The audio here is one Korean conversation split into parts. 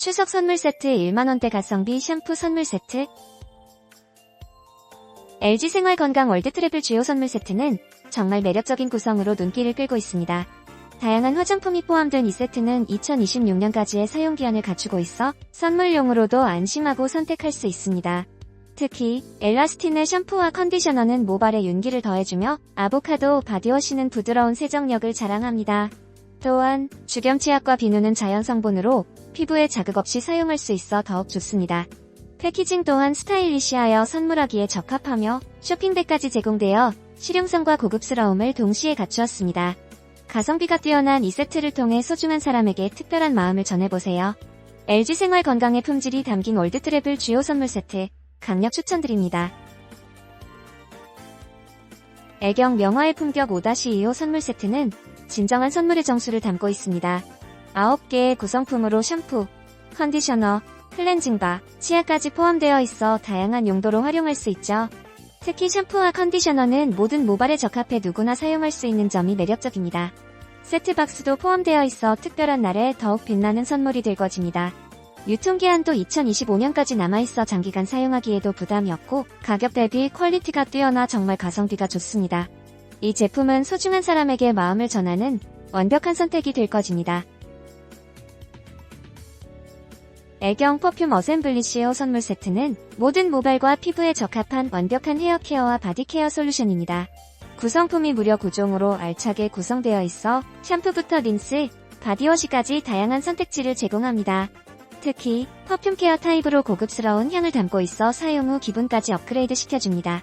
추석 선물 세트 1만원대 가성비 샴푸 선물 세트 LG 생활 건강 월드 트래블 주요 선물 세트는 정말 매력적인 구성으로 눈길을 끌고 있습니다. 다양한 화장품이 포함된 이 세트는 2026년까지의 사용기한을 갖추고 있어 선물용으로도 안심하고 선택할 수 있습니다. 특히 엘라스틴의 샴푸와 컨디셔너는 모발에 윤기를 더해주며 아보카도 바디워시는 부드러운 세정력을 자랑합니다. 또한 주겸 치약과 비누는 자연 성분으로 피부에 자극 없이 사용할 수 있어 더욱 좋습니다. 패키징 또한 스타일리시하여 선물하기에 적합하며 쇼핑백까지 제공되어 실용성과 고급스러움을 동시에 갖추었습니다. 가성비가 뛰어난 이 세트를 통해 소중한 사람에게 특별한 마음을 전해보세요. LG 생활 건강의 품질이 담긴 월드 트래블 주요 선물 세트 강력 추천드립니다. 애경 명화의 품격 5-2호 선물 세트는 진정한 선물의 정수를 담고 있습니다. 9개의 구성품으로 샴푸, 컨디셔너, 클렌징바, 치약까지 포함되어 있어 다양한 용도로 활용할 수 있죠. 특히 샴푸와 컨디셔너는 모든 모발에 적합해 누구나 사용할 수 있는 점이 매력적입니다. 세트 박스도 포함되어 있어 특별한 날에 더욱 빛나는 선물이 될 것입니다. 유통기한도 2025년까지 남아있어 장기간 사용하기에도 부담이 없고 가격 대비 퀄리티가 뛰어나 정말 가성비가 좋습니다. 이 제품은 소중한 사람에게 마음을 전하는 완벽한 선택이 될 것입니다. 애경 퍼퓸 어셈블리 시어 선물 세트는 모든 모발과 피부에 적합한 완벽한 헤어케어와 바디케어 솔루션입니다. 구성품이 무려 9종으로 알차게 구성되어 있어 샴푸부터 린스, 바디워시까지 다양한 선택지를 제공합니다. 특히 퍼퓸 케어 타입으로 고급스러운 향을 담고 있어 사용 후 기분까지 업그레이드 시켜줍니다.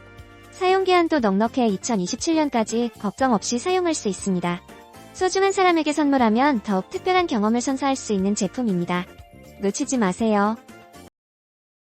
사용 기한도 넉넉해 2027년까지 걱정 없이 사용할 수 있습니다. 소중한 사람에게 선물하면 더욱 특별한 경험을 선사할 수 있는 제품입니다. 놓치지 마세요.